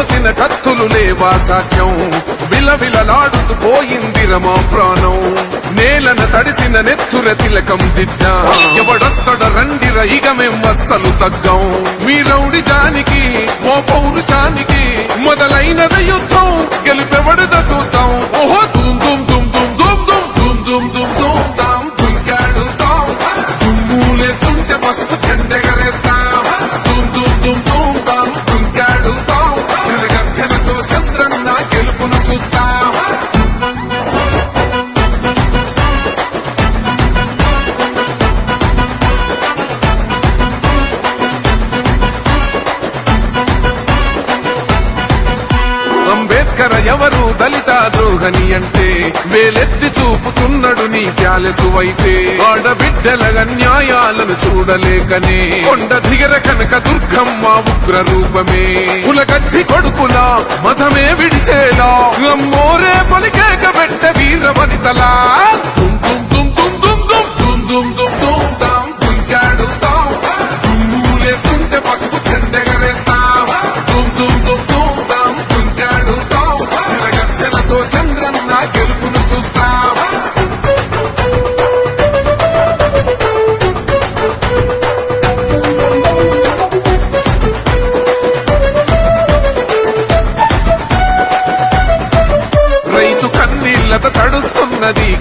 కోసిన కత్తులు లేవా సాక్ష్యం? విలవిలలాడుతూ పోయిందిర మా ప్రాణం. నేలన తడిసిన నెత్తుర తిలకం దిద్దా. ఎవడొస్తడ రండిర ఇక మేం అస్సలు తగ్గం. మీ రౌడి జానికి ఓ పౌరుషానికి దళిత అంటే వేలెత్తి చూపుతున్నాడు నీ క్యాలెసువైతే ఆడబిడ్డల న్యాయాలను చూడలేకనే. కొండ దిగర కనుక దుర్గమ్మ ఉగ్ర రూపమే కులగచ్చి కొడుకులా మతమే విడిచేలా. అమ్మోరే పలికేక పెట్ట వీర వనితలా